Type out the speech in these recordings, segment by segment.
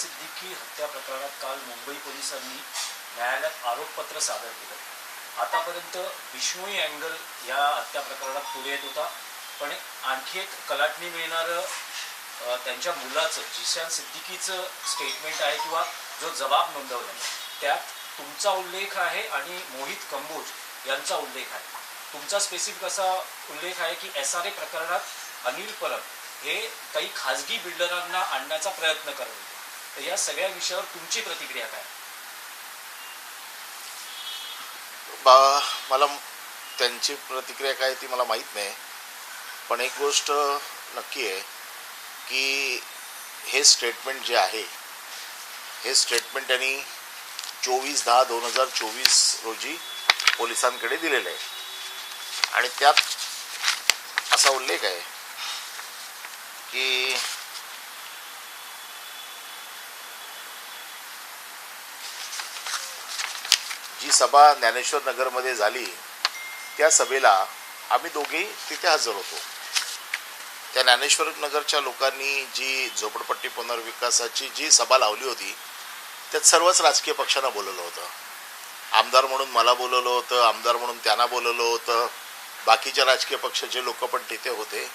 सिद्दीकी हत्या प्रकरणात काल मुंबई पोलिसांनी न्यायालयात आरोपपत्र सादर केलं. आतापर्यंत विष्णुई अँगल या हत्या प्रकरणात पुढे येत होता. पण आणखी एक कलाटणी मिळणारं त्यांच्या मुलाचं जिशान सिद्दीकीचं स्टेटमेंट आहे किंवा जो जबाब नोंदवला त्यात तुमचा उल्लेख आहे आणि मोहित कंबोज यांचा उल्लेख आहे. तुमचा स्पेसिफिक असा उल्लेख आहे की एस आर ए प्रकरणात अनिल परब हे काही खाजगी बिल्डरांना आणण्याचा प्रयत्न करत होते. तर या सगळ्या विषयावर तुमची प्रतिक्रिया काय? बा मला त्यांची प्रतिक्रिया काय ती मला माहीत नाही. पण एक गोष्ट नक्की आहे की हे स्टेटमेंट जे आहे हे स्टेटमेंट त्यांनी चोवीस दहा दोन हजार चोवीस रोजी पोलिसांकडे दिलेलं आहे. आणि त्यात असा उल्लेख आहे की जी सभा ज्ञानेश्वर नगरमध्ये झाली त्या सभेला आम्ही दोघेही तिथे हजर होतो. त्या ज्ञानेश्वर नगरच्या लोकांनी जी झोपडपट्टी पुनर्विकासाची जी सभा लावली होती त्यात सर्वच राजकीय पक्षांना बोलवलं होतं. आमदार म्हणून मला बोलवलं होतं आमदार म्हणून त्यांना बोलवलं होतं बाकीच्या राजकीय पक्षाचे लोक पण तिथे होते.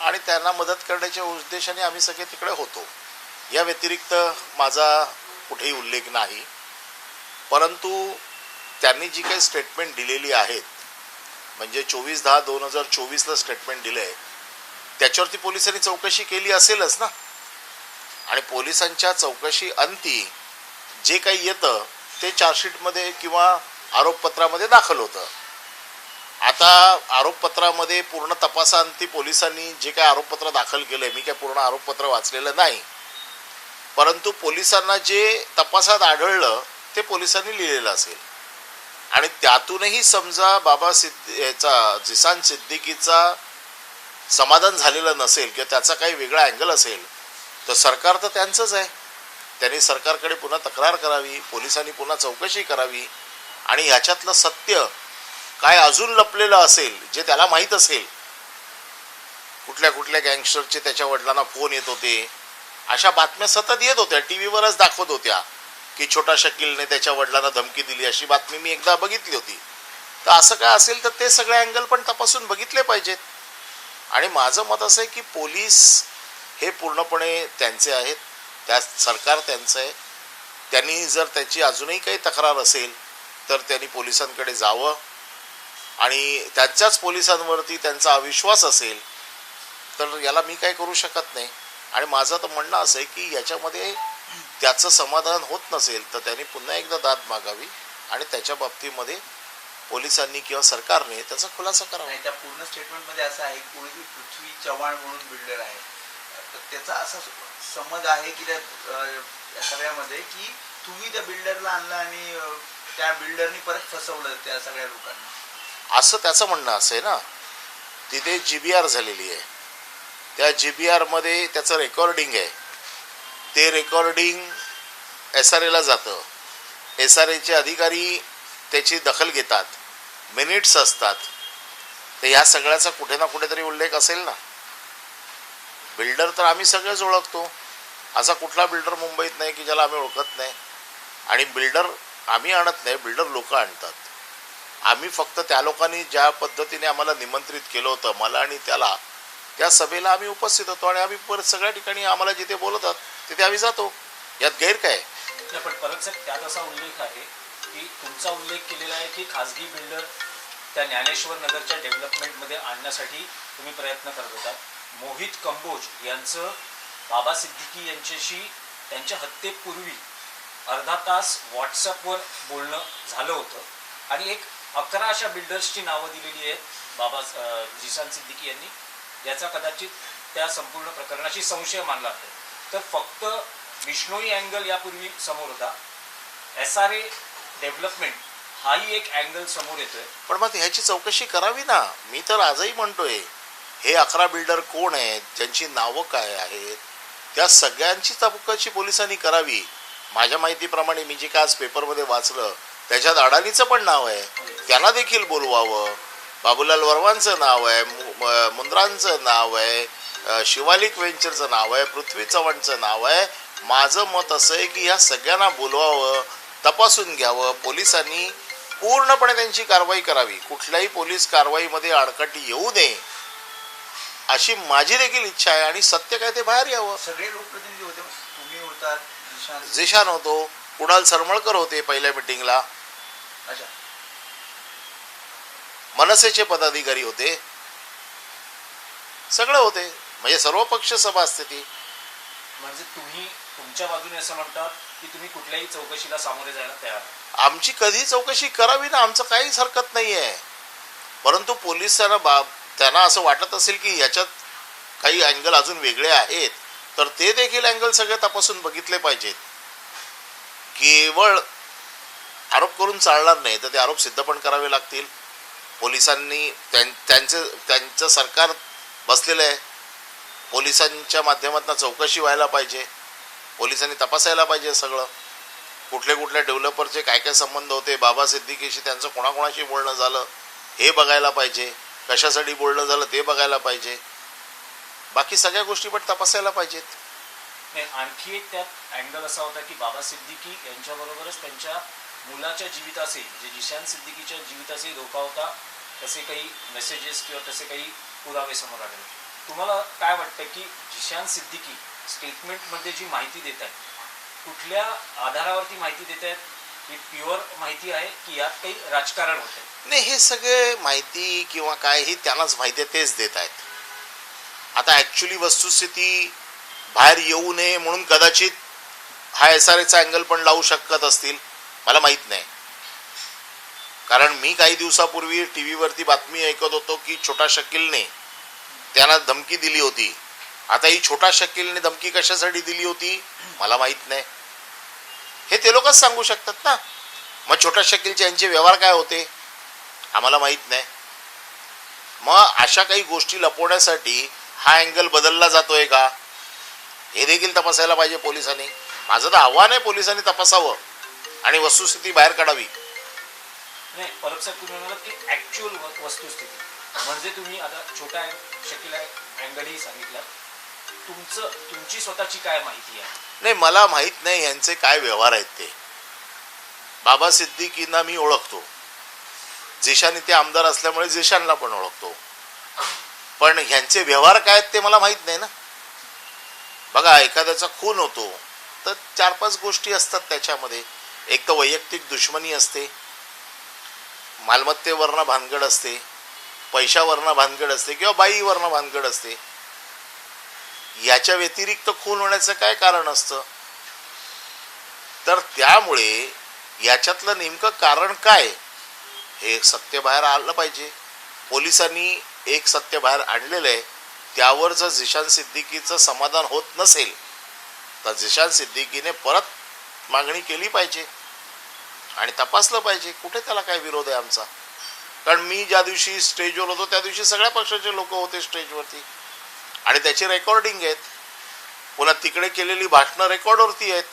आणि त्यांना मदत करण्याच्या उद्देशाने आम्ही सगळे तिकडे होतो. या व्यतिरिक्त माझा कुठेही उल्लेख नाही. परंतु त्यांनी जी काही स्टेटमेंट दिलेली आहेत म्हणजे चोवीस दहा दोन हजार चोवीसला स्टेटमेंट दिलं आहे त्याच्यावरती पोलिसांनी चौकशी केली असेलच ना? आणि पोलिसांच्या चौकशी अंती जे काही येतं ते चार्जशीटमध्ये किंवा आरोपपत्रामध्ये दाखल होतं. आता आरोपपत्रामध्ये पूर्ण तपासाअंती पोलिसांनी जे काही आरोपपत्र दाखल केलं आहे मी काय पूर्ण आरोपपत्र वाचलेलं नाही परंतु पोलिसांना जे तपासात आढळलं ते पोलिसांनी लिहिलेलं असेल. आणि त्यातूनही समजा बाबा सिद्दी याचा जिसान सिद्दीकीचा समाधान झालेलं नसेल किंवा त्याचा काही वेगळा अँगल असेल तर सरकार तर त्यांचंच आहे. त्यांनी सरकारकडे पुन्हा तक्रार करावी पोलिसांनी पुन्हा चौकशी करावी आणि ह्याच्यातलं सत्य काय अजून लपलेलं असेल जे त्याला माहीत असेल कुठल्या कुठल्या गँगस्टरचे त्याच्या वडिलांना फोन येत होते अशा बातम्या सतत येत होत्या टी व्हीवरच दाखवत होत्या. की छोटा शकीलने त्याच्या वडिलांना धमकी दिली अशी बातमी मी एकदा बघितली होती. तर असं काय असेल तर ते सगळे अँगल पण तपासून बघितले पाहिजेत. आणि माझं मत असं आहे की पोलीस हे पूर्णपणे त्यांचे आहेत. त्या सरकार त्यांचं आहे. त्यांनी जर त्याची अजूनही काही तक्रार असेल तर त्यांनी पोलिसांकडे जावं. आणि त्यांच्याच पोलिसांवरती त्यांचा अविश्वास असेल तर याला मी काय करू शकत नाही. आणि माझं तर म्हणणं असं आहे की याच्यामध्ये त्याचं समाधान होत नसेल तर त्यांनी पुन्हा एकदा दाद मागावी आणि त्याच्या बाबतीमध्ये पोलिसांनी किंवा सरकारने त्याचा खुलासा करावा. त्या पूर्ण स्टेटमेंटमध्ये असं आहे की कोणी पृथ्वी चव्हाण म्हणून बिल्डर आहे. तर त्याचा असा समज आहे की त्या सगळ्यामध्ये की तुम्ही त्या बिल्डरला आणलं आणि त्या बिल्डरनी परत फसवलं त्या सगळ्या लोकांना. असं त्याचं म्हणणं असं आहे ना. तिथे जी बी आर झालेली आहे. त्या जी बी आरमध्ये त्याचं रेकॉर्डिंग आहे. ते रेकॉर्डिंग एस आर एला जातं. एस आर एचे अधिकारी त्याची दखल घेतात. मिनिट्स असतात. तर ह्या सगळ्याचा कुठे ना कुठेतरी उल्लेख असेल ना. बिल्डर तर आम्ही सगळेच ओळखतो. असा कुठला बिल्डर मुंबईत नाही की ज्याला आम्ही ओळखत नाही. आणि बिल्डर आम्ही आणत नाही बिल्डर लोक आणतात. आम्ही फक्त त्या लोकांनी ज्या पद्धतीने आम्हाला निमंत्रित केलं होतं मला आणि त्याला त्या सभेला आम्ही उपस्थित होतो आणि आम्ही परत सगळ्या ठिकाणी आम्हाला जिथे बोलवतात तिथे आम्ही जातो. यात गैर काय पण परत सर त्यात असा उल्लेख आहे की तुमचा उल्लेख केलेला आहे की खासगी बिल्डर त्या ज्ञानेश्वर नगरच्या डेव्हलपमेंटमध्ये आणण्यासाठी तुम्ही प्रयत्न करत होता. मोहित कंबोज यांचं बाबा सिद्दीकी यांच्याशी त्यांच्या हत्येपूर्वी अर्धा तास व्हॉट्सअपवर बोलणं झालं होतं. आणि एक अकरा अशा बिल्डर्सची नावं दिलेली आहेत बाबा जिशान जिसान सिद्दीकी यांनी याचा कदाचित त्या संपूर्ण प्रकरणाशी संशय मानला जातो तर फक्त विष्णोई अँगल यापूर्वी समोर होता. एस आर ए डेव्हलपमेंट हाही एक अँगल समोर येतोय. पण मग ह्याची चौकशी करावी ना. मी तर आजही म्हणतोय हे अकरा बिल्डर कोण आहेत? त्यांची नावं काय आहेत? त्या सगळ्यांची चौकशी पोलिसांनी करावी. माझ्या माहितीप्रमाणे मी जे काय आज पेपरमध्ये वाचलं त्याच्यात अडाणीचं पण नाव आहे. त्यांना देखील बोलवावं. बाबूलाल वर्वांचं नाव आहे मुंद्रांचं नाव आहे शिवालिक वेंचरचं नाव आहे पृथ्वी चव्हाणचं नाव आहे. माझं मत असं आहे की ह्या सगळ्यांना बोलवावं तपासून घ्यावं. पोलिसांनी पूर्णपणे त्यांची कारवाई करावी. कुठल्याही पोलीस कारवाईमध्ये अडकाटी येऊ नये अशी माझी देखील इच्छा आहे आणि सत्य काय ते बाहेर यावं. सगळे लोकप्रतिनिधी होते तुम्ही होतात झिशान होतो कुणाल सरमळकर होते पहिल्या मिटिंगला. अच्छा. मनसेचे पदाधिकारी होते. सगळं होते. म्हणजे सर्व पक्ष सभा असते ती. म्हणजे तुम्ही तुमच्या बाजूने असं म्हणतात की तुम्ही कुठल्याही चौकशीला सामोरे जायला तयार. आमची कधी चौकशी करावी ना आमचं काहीच हरकत नाही आहे परंतु पोलिसांना बा त्यांना असं वाटत असेल की ह्याच्यात काही अँगल अजून वेगळे आहेत तर ते देखील अँगल सगळे तपासून बघितले पाहिजेत. केवळ आरोप करून चालणार नाही तर ते आरोप सिद्ध पण करावे लागतील. पोलिसांनी त्यां- त्यांचे त्यांचं सरकार बसलेलं आहे. पोलिसांच्या माध्यमातून चौकशी व्हायला पाहिजे. पोलिसांनी तपासायला पाहिजे सगळं. कुठले कुठल्या डेव्हलपरचे काय काय संबंध होते बाबा सिद्दीकीशी त्यांचं कोणाकोणाशी बोलणं झालं हे बघायला पाहिजे. कशासाठी बोलणं झालं ते बघायला पाहिजे. बाकी सगळ्या गोष्टी पण तपासायला पाहिजेत. नाही आणखी एक त्यात अँगल असा होता की बाबा सिद्दीकी यांच्याबरोबरच त्यांच्या मुलाच्या जीविताशी जे म्हणजे जिशान सिद्दीकीच्या जीविताशी धोका होता. तसे काही मेसेजेस किंवा तसे काही पुरावे समोर आले तुम्हाला काय वाटतं की जिशान सिद्दीकी स्टेटमेंटमध्ये जी माहिती देत आहेत कुठल्या आधारावरती माहिती देत आहेत ही प्युअर माहिती आहे की यात काही राजकारण होतं नाही हे सगळे माहिती किंवा काय ही त्यांनाच माहिती आहे तेच देत आहेत. आता ॲक्च्युली वस्तुस्थिती बाहेर येऊ नये म्हणून कदाचित हा एस आर एचा अँगल पण लावू शकत असतील. मला माहीत नाही. कारण मी काही दिवसापूर्वी टी व्हीवरती बातमी ऐकत होतो की छोटा शकीलने त्यांना धमकी दिली होती. आता ही छोटा शकीलने धमकी कशासाठी दिली होती? मला माहीत नाही. हे ते लोकच सांगू शकतात ना. मग छोटा शकीलचे यांचे व्यवहार काय होते? आम्हाला माहीत नाही. मग अशा काही गोष्टी लपवण्यासाठी हा अँगल बदलला जातोय का? हे देखील तपासायला पाहिजे पोलिसांनी. माझं तर आव्हान आहे पोलिसांनी तपासावं आणि वस्तुस्थिती बाहेर काढावी. नाही परत साहेब तुम्ही म्हणालात की ऍक्च्युअल वस्तुस्थिती. म्हणजे तुम्ही आता छोट्या शकील अँगलही सांगितलं. तुमचं तुमची स्वतःची काय माहिती आहे? नाही मला माहीत नाही यांचे काय व्यवहार आहेत ते. बाबा सिद्दीकींना मी ओळखतो. जेशाने इथे आमदार असल्यामुळे जेशानला पण ओळखतो. पण ह्यांचे व्यवहार काय आहेत ते मला माहीत नाही ना. बघा एखाद्याचा खून होतो तर चार पाच गोष्टी असतात त्याच्यामध्ये. एक तर वैयक्तिक दुश्मनी असते मालमत्तेवरनं भानगड असते पैशावरनं भानगड असते किंवा बाईवरनं भानगड असते. याच्या व्यतिरिक्त खून होण्याचं काय कारण असतं? तर त्यामुळे याच्यातलं नेमकं कारण काय? हे सत्य बाहेर आलं पाहिजे. पोलिसांनी एक सत्य बाहेर आणलेलं आहे. त्यावर जर झिशान सिद्दीकीचं समाधान होत नसेल तर झिशान सिद्दीकीने परत मागणी केली पाहिजे. आणि तपासलं पाहिजे. कुठे त्याला काय विरोध आहे आमचा? कारण मी ज्या दिवशी स्टेजवर होतो त्या दिवशी सगळ्या पक्षाचे लोक होते स्टेजवरती. आणि त्याची रेकॉर्डिंग आहेत. पुन्हा तिकडे केलेली भाषणं रेकॉर्डवरती आहेत.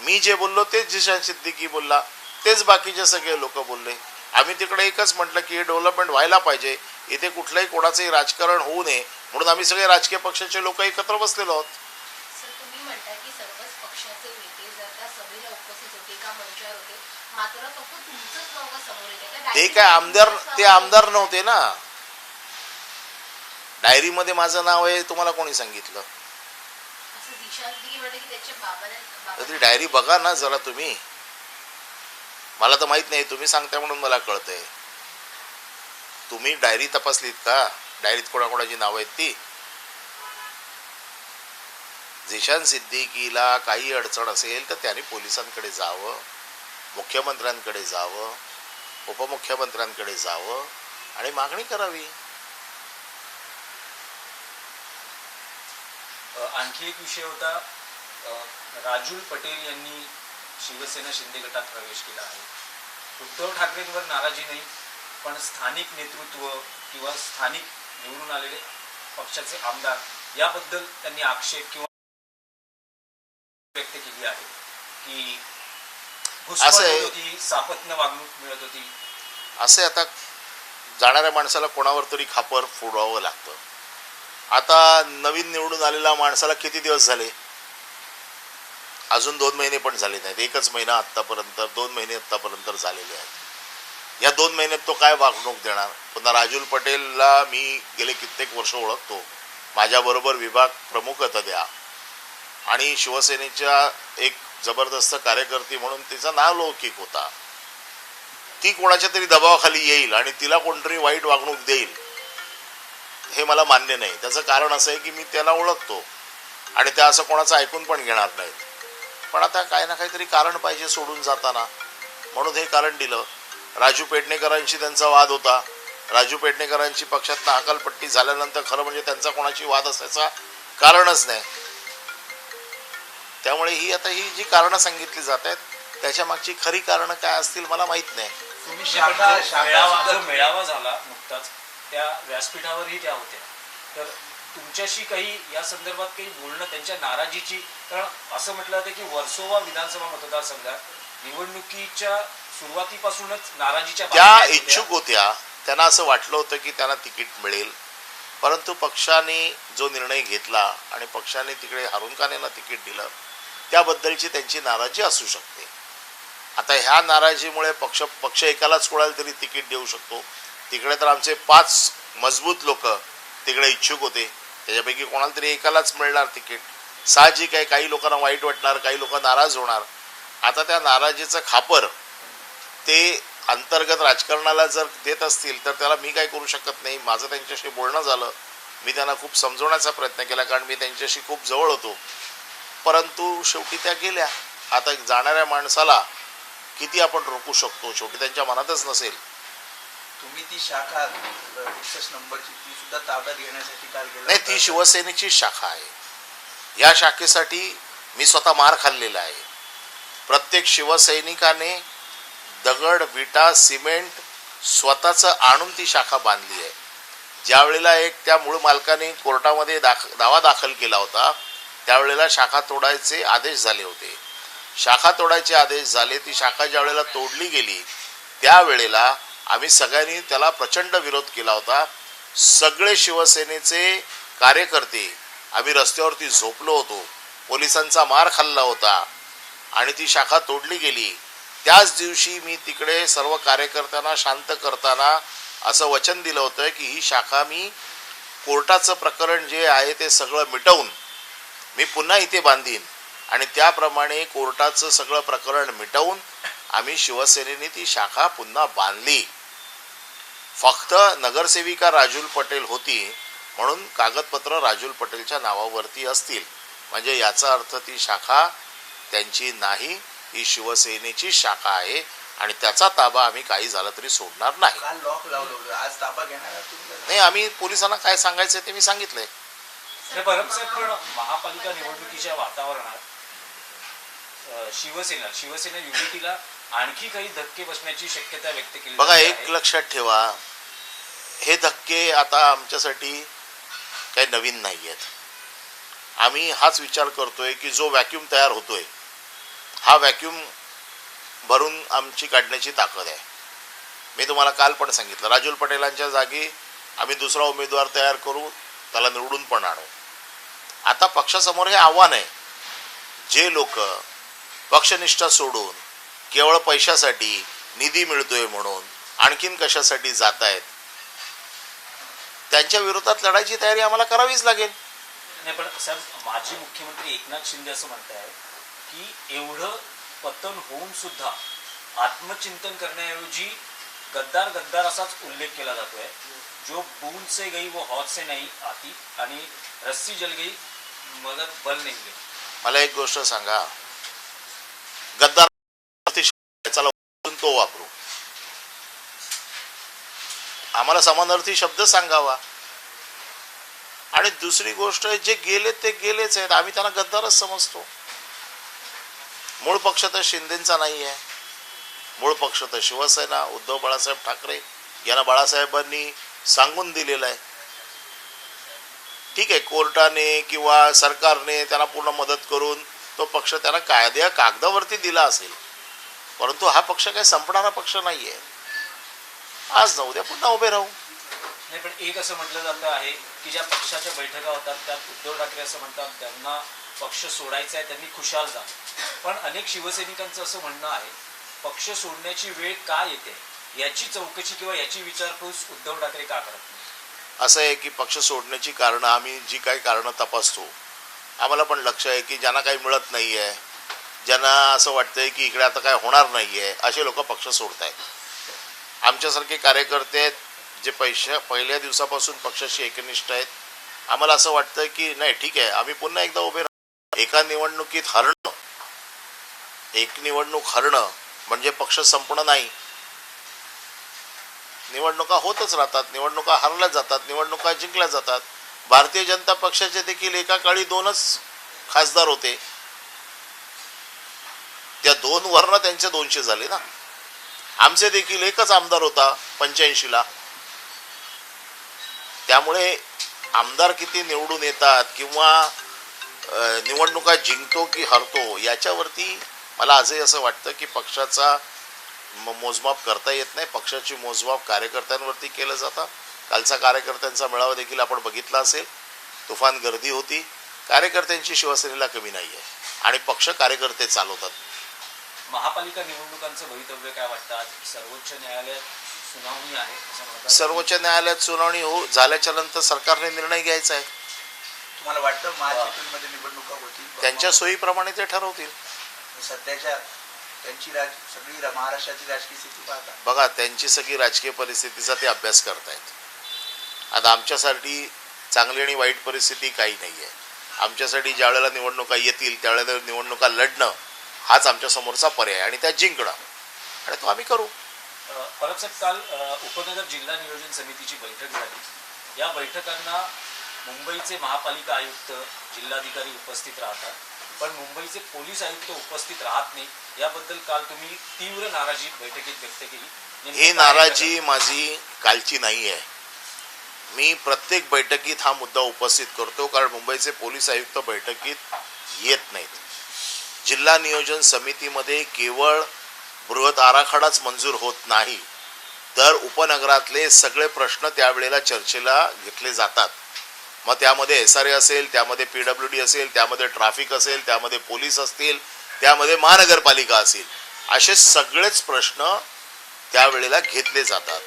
मी जे बोललो तेच जिशान सिद्दीकी बोलला तेच बाकीचे सगळे लोक बोलले. आम्ही तिकडे एकच म्हटलं की हे डेव्हलपमेंट व्हायला पाहिजे. इथे कुठलंही कोणाचंही राजकारण होऊ नये. म्हणून आम्ही सगळे राजकीय पक्षाचे लोक एकत्र बसलेलो आहोत सर तुम्ही म्हणता की सर्वच पक्षाचे नेते जर त्या सभेला उपस्थित होते का मंचावर होते मात्र फक्त तुमचंच नाव का समोर येते त्या ते काय आमदार ते आमदार नव्हते ना. डायरी मध्ये माझं नाव आहे तुम्हाला कोणी सांगितलं? तर ती डायरी बघा ना जरा तुम्ही. मला तर माहीत नाही तुम्ही सांगताय म्हणून मला कळतंय. तुम्ही डायरी तपासलीत का? डायरीत कोणाकोणाची नावं आहेत ती? झिशान सिद्दीकीला काही अडचण असेल तर त्याने पोलिसांकडे जावं. मुख्यमंत्र्यांकडे जावं उपमुख्यमंत्र्यांकडे जावं आणि मागणी करावी. आणखी एक विषय होता. राजूल पटेल यांनी शिवसेना शिंदे गटात प्रवेश केला आहे. उद्धव ठाकरेंवर नाराजी नाही पण स्थानिक नेतृत्व किंवा स्थानिक निवडून आलेले पक्षाचे आमदार याबद्दल त्यांनी आक्षेप किंवा व्यक्त केली आहे की असं आहे- होत होती सापत्न वागणूक मिळत होती. असे आता जाणाऱ्या माणसाला कोणावर तरी खापर फोडावं लागतं. आता नवीन निवडून आलेल्या माणसाला किती दिवस झाले? अजून दोन महिने पण झाले नाहीत. एकच महिना आत्तापर्यंत दोन महिने आत्तापर्यंत झालेले आहेत. या दोन महिन्यात तो काय वागणूक देणार? पुन्हा राजुल पटेलला मी गेले कित्येक वर्ष ओळखतो. माझ्याबरोबर विभाग प्रमुख द्या आणि शिवसेनेच्या एक जबरदस्त कार्यकर्ती म्हणून तिचा नाव लौकिक होता. ती कोणाच्या तरी दबावाखाली येईल आणि तिला कोणतरी वाईट वागणूक देईल हे मला मान्य नाही. त्याचं कारण असं आहे की मी त्याला ओळखतो आणि त्या असं कोणाचं ऐकून पण घेणार नाहीत. पण आता काही ना काहीतरी कारण पाहिजे सोडून जाताना. म्हणून हे कारण दिलं. राजू पेडणेकरांशी त्यांचा वाद होता. राजू पेडणेकरांची पक्षात हकालपट्टी झाल्यानंतर खरं म्हणजे त्यांचा कोणाची वाद असायचा कारणच नाही. त्यामुळे ही आता ही जी कारणं सांगितली जात आहेत त्याच्या मागची खरी कारणं काय असतील मला माहीत नाही. तुम्ही पण शाखा जो शाखा मेळावा झाला नुकताच त्या व्यासपीठावरही त्या होत्या. तर तुमच्याशी काही या संदर्भात काही बोलणं त्यांच्या नाराजीची कारण असं म्हटलं जातं की वर्सोवा विधानसभा मतदारसंघात निवडणुकीच्या सुरुवातीपासूनच नाराजीच्या त्या. इच्छुक होत्या. त्यांना असं वाटलं होतं की त्यांना तिकीट मिळेल. परंतु पक्षाने जो निर्णय घेतला आणि पक्षाने तिकडे हारून खानेला तिकीट दिलं त्याबद्दलची त्यांची नाराजी असू शकते. आता ह्या नाराजीमुळे पक्ष पक्ष एकालाच कोणाला तरी तिकीट देऊ शकतो. तिकडे तर आमचे पाच मजबूत लोक तिकडे इच्छुक होते. त्याच्यापैकी कोणाला तरी एकालाच मिळणार तिकीट. साहजिक आहे काही लोकांना वाईट वाटणार काही लोक नाराज होणार. आता त्या नाराजीचं खापर ते अंतर्गत राजकारणाला जर देत असतील तर त्याला मी काय करू शकत नाही. माझं त्यांच्याशी बोलणं झालं. मी त्यांना खूप समजवण्याचा प्रयत्न केला कारण मी त्यांच्याशी खूप जवळ होतो. परंतु शेवटी त्या गेल्या. आता जाणाऱ्या माणसाला किती आपण रोखू शकतो? शेवटी त्यांच्या मनातच नसेल. तुम्ही ती शाखा नंबरची ती सुद्धा ताब्यात घेण्यासाठी काल नाही ती शिवसेनेची शाखा आहे. या शाखेसाठी मी स्वतः मार खाल्लेला आहे. प्रत्येक शिवसैनिकाने दगड विटा सिमेंट स्वतःचं आणून ती शाखा बांधली आहे. ज्या वेळेला एक त्या मूळ मालकाने कोर्टामध्ये दाख दावा दाखल केला होता त्यावेळेला शाखा तोडायचे आदेश झाले होते. शाखा तोडायचे आदेश झाले ती शाखा ज्या वेळेला तोडली गेली त्यावेळेला आम्ही सगळ्यांनी त्याला प्रचंड विरोध केला होता. सगळे शिवसेनेचे कार्यकर्ते आम्ही रस्त्यावरती झोपलो होतो. पोलिसांचा मार खाल्ला होता आणि ती शाखा तोडली गेली. त्याच दिवशी मी तिकडे सर्व कार्यकर्त्यांना शांत करताना असं वचन दिलं होतं की ही शाखा मी कोर्टाचं प्रकरण जे आहे ते सगळं मिटवून मी पुन्हा इथे बांधीन. आणि त्याप्रमाणे कोर्टाचं सगळं प्रकरण मिटवून आम्ही शिवसेनेने ती शाखा पुन्हा बांधली. फक्त नगरसेविका राजूल पटेल होती म्हणून कागदपत्र राजूल पटेलच्या नावावरती असतील. म्हणजे याचा अर्थ ती शाखा त्यांची नाही ही शिवसेनेची शाखा आहे आणि त्याचा ताबा आम्ही काही झालं तरी सोडणार नाही. नाही आम्ही पोलिसांना काय सांगायचं ते मी सांगितलंय. नाही, पण महापालिका निवडणुकीच्या वातावरणात शिवसेना शिवसेना युनिटीला आणखी काही धक्के बसण्याची शक्यता व्यक्त केली बघा एक. लक्षात ठेवा हे धक्के आता आमच्यासाठी काही नवीन नाही आहेत आम्ही हाच विचार करतोय की जो व्हॅक्यूम तयार होतोय हा व्हॅक्यूम भरून आमची काढण्याची ताकद आहे. मी तुम्हाला काल पण सांगितलं राजुल पटेलांच्या जागी आम्ही दुसरा उमेदवार तयार करू त्याला निवडून पण आणू. आता पक्षासमोर हे आव्हान आहे. जे लोक पक्षनिष्ठा सोडून केवळ पैशासाठी निधी मिळतोय म्हणून आणखीन कशासाठी जात आहेत त्यांच्या विरोधात लढायची तयारी आम्हाला करावीच लागेल. नाही पण साहेब माजी मुख्यमंत्री एकनाथ शिंदे असं म्हणताय की एवढं पतन होऊन सुद्धा आत्मचिंतन करण्याऐवजी गद्दार गद्दार असाच उल्लेख केला जातोय. जो बूंद से गई वो हौद से नाही आती आणि रस्सी जल गई मदत बल नाही मला एक गोष्ट सांगा. गद्दार तो वापरू. आम्हाला समानार्थी शब्द सांगावा. आणि दुसरी गोष्ट जे गेले ते गेलेच आहेत. आम्ही त्यांना गद्दारच समजतो. मूळ पक्ष तर शिंदेचा नाही आहे. मूळ पक्ष तर शिवसेना उद्धव बाळासाहेब ठाकरे यांना बाळासाहेबांनी सांगून दिलेलं आहे. ठीक आहे कोर्टाने किंवा सरकारने त्यांना पूर्ण मदत करून तो पक्ष त्यांना कायद्या कागदावरती दिला असेल. परंतु हा पक्ष काही संपणारा पक्ष नाही आहे आज जाऊ उद्या पुन्हा उभे राहू. नाही पण एक असं म्हटलं जातं आहे की ज्या पक्षाच्या बैठका होतात त्यात उद्धव ठाकरे असं म्हणतात त्यांना पक्ष सोडायचा आहे त्यांनी खुशाल जा. पण अनेक शिवसैनिकांचं असं म्हणणं आहे पक्ष सोडण्याची वेळ का येते? याची चौकशी किंवा याची विचारपूस उद्धव ठाकरे का करत असं आहे की पक्ष सोडण्याची कारणं आम्ही जी काही कारणं तपासतो आम्हाला पण लक्ष आहे की ज्यांना काही मिळत नाही आहे ज्यांना असं वाटतंय की इकडे आता काय होणार नाही आहे असे लोक पक्ष सोडत आहेत आमच्यासारखे कार्यकर्ते आहेत जे पैशा पहिल्या दिवसापासून पक्षाशी एकनिष्ठ आहेत. आम्हाला असं वाटतं की नाही ठीक आहे आम्ही पुन्हा एकदा उभे राहतो एका निवडणुकीत हरणं एक निवडणूक हरणं म्हणजे पक्ष संपणं नाही. निवडणुका होतच राहतात निवडणुका हरल्या जातात निवडणुका जिंकल्या जातात. भारतीय जनता पक्षाचे देखील एका काळी दोनच खासदार होते. त्या दोन वरनं त्यांचे दोनशे झाले ना. आमचे देखील एकच आमदार होता पंच्याऐंशीला. त्यामुळे आमदार किती निवडून येतात किंवा निवडणुका जिंकतो की हरतो याच्यावरती मला आजही असं वाटतं की पक्षाचा मोजमाप करता येत नाही. पक्षाची मोजमाप कार्यकर्त्यांवरती केलं जातं. कालचा कार्यकर्त्यांचा मेळावा देखील आपण बघितला असेल. तुफान गर्दी होती. कार्यकर्त्यांची शिवसेनेला कमी नाही आहे आणि पक्ष कार्यकर्ते चालवतात. महापालिका निवडणुकांचं भवितव्य काय वाटतं? आज सर्वोच्च न्यायालयात सुनावणी आहे. सर्वोच्च न्यायालयात सुनावणी हो झाल्याच्यानंतर सरकारने निर्णय घ्यायचा आहे. तुम्हाला वाटतं महाचिपळूणमध्ये निवडणुका होतील? त्यांच्या सोयीप्रमाणे ते ठरवतील. सध्याच्या त्यांची राज सगळी रा- महाराष्ट्राची राजकीय स्थिती पाहता. बघा त्यांची सगळी राजकीय परिस्थितीचा ते अभ्यास करतायत. आता आमच्यासाठी चांगली आणि वाईट परिस्थिती काही नाही आहे आमच्यासाठी ज्या वेळेला निवडणुका येतील त्यावेळेला निवडणुका लढणं हाच आमच्या समोरचा पर्याय आहे आणि त्या जिंकणं. आणि तो आम्ही करू. अ, परब साहेब काल अ, उपनगर जिल्हा नियोजन समितीची बैठक झाली. या बैठकांना मुंबईचे महापालिका आयुक्त जिल्हाधिकारी उपस्थित राहतात. पण मुंबईचे पोलीस आयुक्त उपस्थित राहत नाही. याबद्दल काल तुम्ही तीव्र नाराजी बैठकीत व्यक्त केली. ही नाराजी माझी कालची नाही आहे. मी प्रत्येक बैठकीत हा मुद्दा उपस्थित करतो कारण मुंबईचे पोलीस आयुक्त बैठकीत येत नाहीत. जिल्हा नियोजन समितीमध्ये केवळ बृहत आराखडाच मंजूर होत नाही तर उपनगरातले सगळे प्रश्न त्यावेळेला चर्चेला घेतले जातात. मग त्यामध्ये एस आर ए असेल त्यामध्ये पी डब्ल्यू डी असेल त्यामध्ये ट्रॅफिक असेल त्यामध्ये पोलीस असतील त्यामध्ये महानगरपालिका असेल असे सगळेच प्रश्न त्यावेळेला घेतले जातात.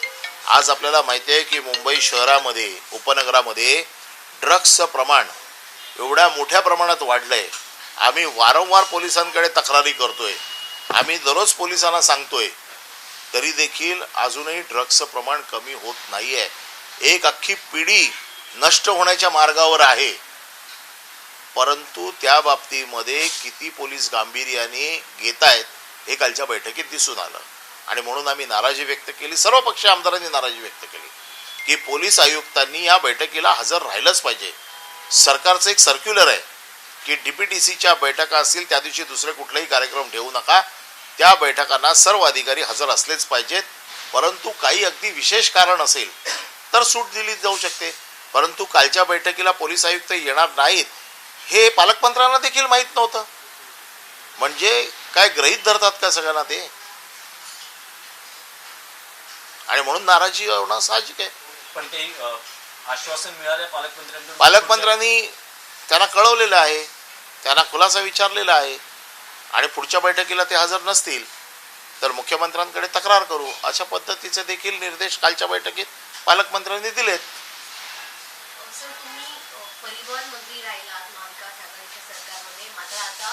आज आपल्याला माहिती आहे की मुंबई शहरामध्ये उपनगरामध्ये ड्रग्सचं प्रमाण एवढ्या मोठ्या प्रमाणात वाढलं आहे आम्ही वारंवार पोलिसांकडे तक्रारी करतोय. आम्ही दररोज पोलिसांना सांगतोय तरी देखील अजूनही ड्रग्सचं प्रमाण कमी होत नाही आहे एक अख्खी पिढी नष्ट होण्याच्या मार्गावर आहे. परंतु त्या बाबतीमध्ये किती पोलीस गांभीर्याने घेत आहेत हे कालच्या बैठकीत दिसून आलं. आणि म्हणून आम्ही नाराजी व्यक्त केली. सर्व पक्ष आमदारांनी नाराजी व्यक्त केली. की पोलीस आयुक्तांनी या बैठकीला हजर राहिलंच पाहिजे. सरकारचं एक सर्क्युलर आहे की डी पी टी सीच्या बैठका असतील त्या दिवशी दुसरे कुठलेही कार्यक्रम ठेवू नका. त्या बैठकांना सर्व अधिकारी हजर असलेच पाहिजेत. परंतु काही अगदी विशेष कारण असेल तर सूट दिली जाऊ शकते. परंतु कालच्या बैठकीला पोलीस आयुक्त येणार नाहीत हे पालकमंत्र्यांना देखील माहीत नव्हतं. म्हणजे काय ग्रहित धरतात का सगळ्यांना ते? आणि म्हणून नाराजी होणं साहजिक आहे. पण ते आश्वासन मिळालं पालकमंत्र्यांकडून? पालकमंत्र्यांनी त्यांना कळवलेलं आहे त्यांना खुलासा विचारलेला आहे आणि पुढच्या बैठकीला ते हजर नसतील तर मुख्यमंत्र्यांकडे तक्रार करू अशा पद्धतीचे देखील निर्देश कालच्या बैठकीत पालकमंत्र्यांनी दिलेत. परिवहन मंत्री राहिलात महाविकास आघाडीच्या सरकारमध्ये. मात्र आता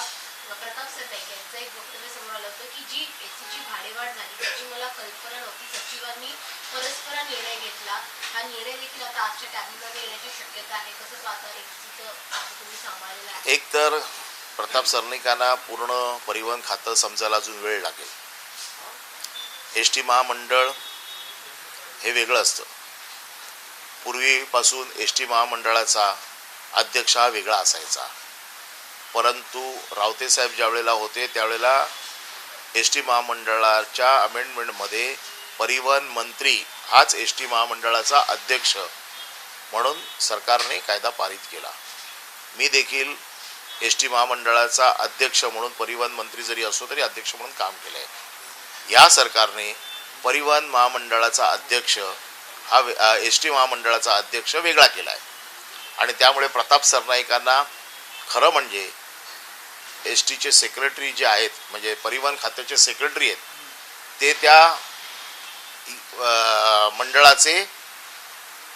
प्रताप सरनाईक यांचं एक वक्तव्य समोर आलं होतं की जी एसीची भाडेवाढ झाली त्याची मला कल्पना नव्हती. सचिवांनी परस्पर निर्णय घेतला. हा निर्णय देखील आता आजच्या कॅबिनेटमध्ये येण्याची शक्यता आहे. कसं पाहता एसटीचं आता तुम्ही सांभाळलेलं आहे. एक तर प्रताप सरनिकांना पूर्ण परिवहन खातं समजायला अजून वेळ लागेल. एस टी महामंडळ हे वेगळं असतं. पूर्वीपासून एस टी महामंडळाचा अध्यक्ष हा वेगळा असायचा. परंतु रावते साहेब ज्यावेळेला होते त्यावेळेला एस टी महामंडळाच्या अमेंडमेंटमध्ये परिवहन मंत्री हाच एस टी महामंडळाचा अध्यक्ष म्हणून सरकारने कायदा पारित केला. मी देखील एस टी महामंडळाचा अध्यक्ष म्हणून परिवहन मंत्री जरी असो तरी अध्यक्ष म्हणून काम केलं आहे. या सरकारने परिवहन महामंडळाचा अध्यक्ष हा एस टी महामंडळाचा अध्यक्ष वेगळा केला आहे. आणि त्यामुळे प्रताप सरनाईकांना खरं म्हणजे एस टीचे सेक्रेटरी जे आहेत म्हणजे परिवहन खात्याचे सेक्रेटरी आहेत ते त्या मंडळाचे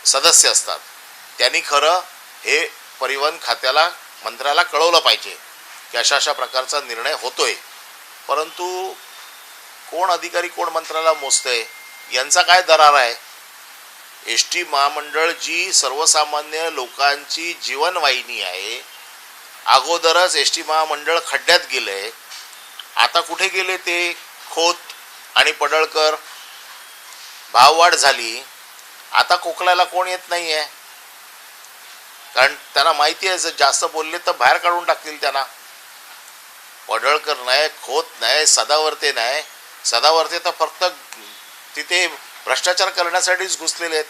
सदस्य असतात. त्यांनी खरं हे परिवहन खात्याला मंत्र्याला कळवलं पाहिजे की अशा अशा प्रकारचा निर्णय होतोय. परंतु कोण अधिकारी कोण मंत्र्याला मोजतंय यांचा काय दरार आहे? एस टी महामंडळ जी सर्वसामान्य लोकांची जीवनवाहिनी आहे अगोदरच एस टी महामंडळ खड्ड्यात गेलंय आता कुठे गेले ते? खोत आणि पडळकर. भाववाढ झाली. आता कोकणाला कोण येत नाही आहे कारण त्यांना माहिती आहे जर जास्त बोलले तर बाहेर काढून टाकतील त्यांना. पडळकर नाही खोत नाही सदावर्ते नाही. सदावर्ते तर फक्त तिथे भ्रष्टाचार करण्यासाठीच घुसलेले आहेत.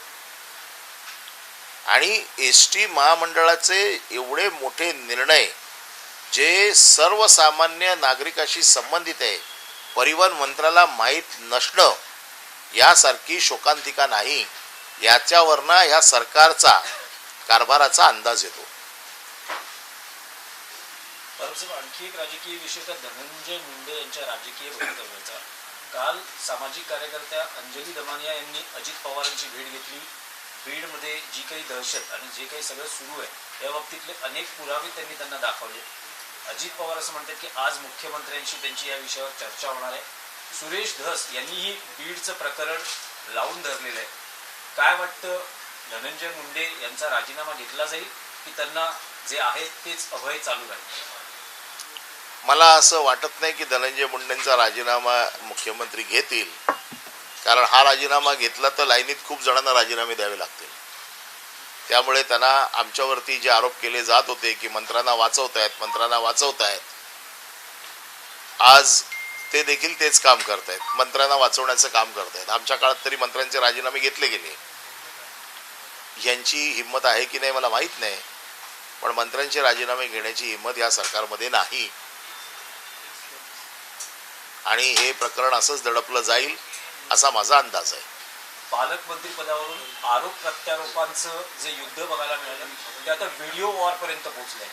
आणि एस टी महामंडळाचे एवढे मोठे निर्णय जे सर्वसामान्य नागरिकाशी संबंधित आहे परिवहन मंत्र्याला माहीत नसणं यासारखी शोकांतिका नाही याच्यावरनं ह्या सरकारचा कारभाराचा अंदाज येतो. आणखी एक राजकीय विषय तर धनंजय मुंडे यांच्या राजकीय वक्तव्याचा काल सामाजिक कार्यकर्त्या अंजली दमानिया यांनी अजित पवारांची भेट घेतली. बीडमध्ये जी काही दहशत आणि जे काही सगळं सुरू आहे या बाबतीतले अनेक पुरावे त्यांनी त्यांना दाखवले. अजित पवार असं म्हणतात की आज मुख्यमंत्र्यांशी त्यांची या विषयावर चर्चा होणार आहे. सुरेश धस यांनीही बीडचं प्रकरण लावून धरलेलं आहे. काय वाटतं? धनंजय मुंडे यांचा राजीनामा घेतला जाईल की त्यांना जे आहे तेच अभय चालू राहील? मला असं वाटत नाही की धनंजय मुंडेंचा राजीनामा मुख्यमंत्री घेतील. कारण हा राजीनामा घेतला तर लाईनीत खूप जणांना राजीनामे द्यावे लागतील. त्यामुळे त्यांना आमच्यावरती जे आरोप केले जात होते की मंत्र्यांना वाचवतायत मंत्र्यांना वाचवतायत आज ते देखील तेच काम करत आहेत. मंत्र्यांना वाचवण्याचं काम करत आहेत. आमच्या काळात तरी मंत्र्यांचे राजीनामे घेतले गेले. यांची हिंमत आहे की नाही मला माहीत नाही. पण मंत्र्यांचे राजीनामे घेण्याची हिंमत या सरकारमध्ये नाही. आणि हे प्रकरण असंच दडपलं जाईल असा माझा अंदाज आहे. पालकमंत्री पदावरून आरोप प्रत्यारोपांचं जे युद्ध बघायला मिळालं ते आता व्हिडिओ वॉर पर्यंत पोहोचलंय.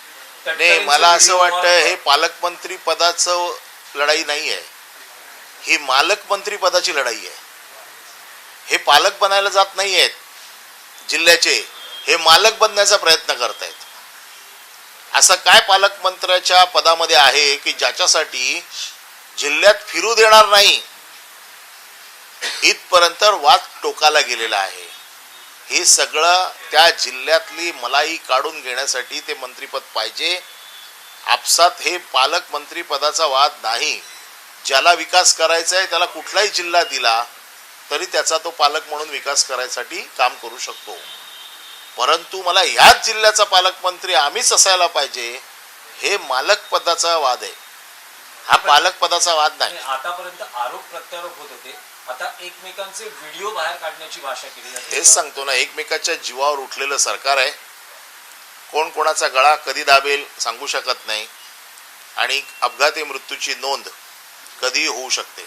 नाही मला असं वाटतं हे पालकमंत्री पदाचं लढाई नाही आहे. ही मालकमंत्री पदाची लढाई आहे. हे पालक बनायला जात नाही आहेत जिल्ह्याचे. हे मालक बनण्याचा प्रयत्न करतायत. असं काय पालकमंत्र्याच्या पदामध्ये आहे की ज्याच्यासाठी जिल्ह्यात फिरू देणार नाही. इथपर्यंत वाद टोकाला गेलेला आहे. हे सगळं त्या जिल्ह्यातली मलाई काढून घेण्यासाठी ते मंत्रीपद पाहिजे. आपसात हे पालकमंत्री पदाचा वाद नाही. ज्याला विकास करायचा आहे त्याला कुठलाही जिल्हा दिला तरी त्याचा तो पालक म्हणून विकास करायसाठी काम करू शकतो. परंतु मला ह्याच जिल्ह्याचा पालकमंत्री आम्हीच असायला पाहिजे हे मालक पदाचा वाद आहे. हा पालक पदाचा वाद नाही. आतापर्यंत आरोप प्रत्यारोप होत होते. आता एकमेकांचे व्हिडिओ बाहेर काढण्याची भाषा केली जाते. तेच सांगतो ना एकमेकाच्या जीवावर उठलेलं सरकार आहे. कोण कोणाचा गळा कधी दाबेल सांगू शकत नाही. आणि अपघाती मृत्यूची नोंद कधीही होऊ शकते.